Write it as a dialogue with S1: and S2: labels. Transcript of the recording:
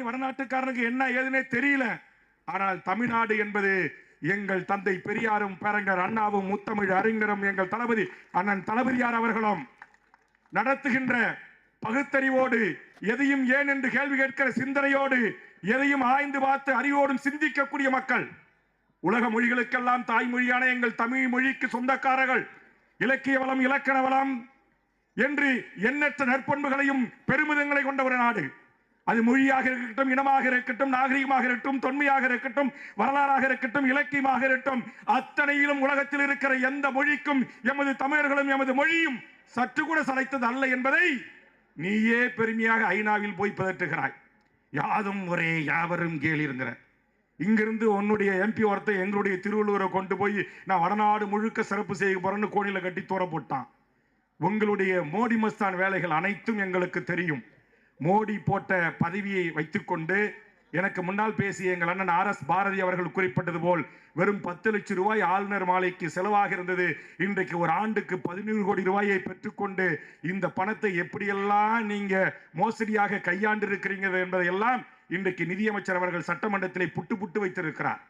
S1: வடநாட்டுக்காரனுக்கு என்ன ஏதுனே தெரியல. ஆனால் தமிழ்நாடு என்பது எங்கள் தந்தை பெரியாரும் பேரங்கர் அண்ணாவும் முத்தமிழ் அறிஞரும் எங்கள் தளபதி அண்ணன் தளபதியார் அவர்களும் நடத்துகின்ற பகுத்தறிவோடு எதையும் ஏன் என்று கேள்வி கேட்கிற சிந்தனையோடு எதையும் ஆய்ந்து பார்த்து அறிவோடும் சிந்திக்கக்கூடிய மக்கள். உலக மொழிகளுக்கெல்லாம் தாய்மொழியான எங்கள் தமிழ் மொழிக்கு சொந்தக்காரர்கள். இலக்கிய வளம் இலக்கண வளம் என்று எண்ணற்ற நற்பண்புகளையும் பெருமிதங்களை கொண்ட ஒரு நாடு. அது மொழியாக இருக்கட்டும் இனமாக இருக்கட்டும் நாகரிகமாக இருக்கட்டும் தொன்மையாக இருக்கட்டும் வரலாறாக இருக்கட்டும் இலக்கியமாக இருக்கட்டும் அத்தனையிலும் உலகத்தில் இருக்கிற எந்த மொழிக்கும் எமது தமிழர்களும் எமது மொழியும் சற்று கூட சளைத்தது அல்ல என்பதை நீயே பெருமையாக ஐநாவில் போய் பதற்றுகிறாய் யாதும் ஒரே யாவரும் கேளிருங்கிற இங்கிருந்து உன்னுடைய எம்பி ஒருத்தர் எங்களுடைய திருவள்ளுவரை கொண்டு போய் நான் வடநாடு முழுக்க சிறப்பு செய்ய போறேன்னு கோணில கட்டி தூர போட்டான் உங்களுடைய மோடி மஸ்தான் வேலைகள் அனைத்தும் எங்களுக்கு தெரியும். மோடி போட்ட பதவியை வைத்துக்கொண்டு எனக்கு முன்னால் பேசிய எங்கள் அண்ணன் ஆர் எஸ் பாரதி அவர்கள் குறிப்பிட்டது போல் வெறும் பத்து லட்சம் ரூபாய் ஆளுநர் மாலைக்கு செலவாக இருந்தது. இன்றைக்கு ஒரு ஆண்டுக்கு பதினேழு கோடி ரூபாயை பெற்றுக்கொண்டு இந்த பணத்தை எப்படியெல்லாம் நீங்க மோசடியாக கையாண்டு இருக்கிறீங்க என்பதையெல்லாம் இன்றைக்கு நிதியமைச்சர் அவர்கள் சட்டமன்றத்திலே புட்டு புட்டு வைத்திருக்கிறார்.